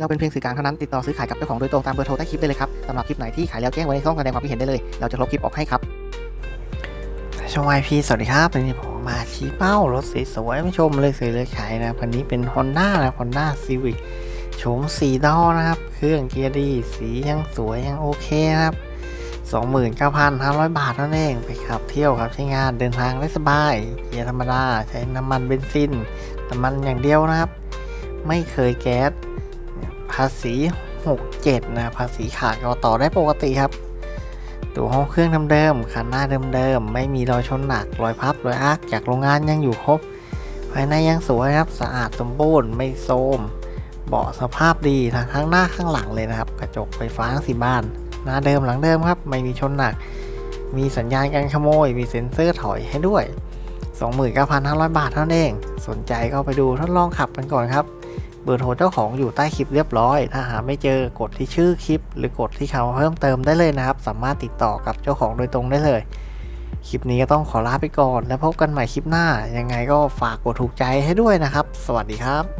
เราเป็นเพียงสื่อกลางเท่านั้นติดต่อซื้อขายกับเจ้าของโดยตรงตามเบอร์โทรใต้คลิปได้เลยครับสำหรับคลิปไหนที่ขายแล้วแจ้งไว้ในช่องแสดงความคิดเห็นได้เลย เราจะลบคลิปออกให้ครับช่องวายพีสวัสดีครับวันนี้ผมมาชี้เป้ารถสวยๆม่ชมเลยสวยเลยขายนะวันนี้เป็น Honda นะ Honda Civic โฉมสีดอนะครับ เครื่องเกียร์ดี สียังสวยยังโอเคนะครับ 29,500 บาทนั่นเองไปขับเที่ยวครับใช้งานเดินทางได้สบาย เกียร์ธรรมดา ใช้น้ำมันเบนซินน้ำมันอย่างเดียวนะครับ ไม่เคยแก๊ส ภาษี 67 นะภาษีขาดก็ต่อได้ปกติครับ ตัวห้องเครื่องเดิมๆคันหน้าเดิมๆไม่มีรอยชนหนักรอยพับรอยอักจากโรงงานยังอยู่ครบ ภายในยังสวยครับสะอาดสมบูรณ์ไม่โทมเบาะสภาพดีทั้งข้างหน้าข้างหลังเลยนะครับ กระจกไฟฟ้าทั้งสี่บาน หน้าเดิมหลังเดิมครับ ไม่มีชนหนัก มีสัญญาณการขโมย มีเซ็นเซอร์ถอยให้ด้วย 29,500 บาทเท่านั้นเอง สนใจก็ไปดูทดลองขับกันก่อนครับ เบอร์โทรเจ้าของอยู่ใต้คลิปเรียบร้อย ถ้าหาไม่เจอกดที่ชื่อคลิป หรือกดที่คำเพิ่มเติมได้เลยนะครับ สามารถติดต่อกับเจ้าของโดยตรงได้เลย คลิปนี้ก็ต้องขอลาไปก่อน แล้วพบกันใหม่คลิปหน้า ยังไงก็ฝากกดถูกใจให้ด้วยนะครับ สวัสดีครับ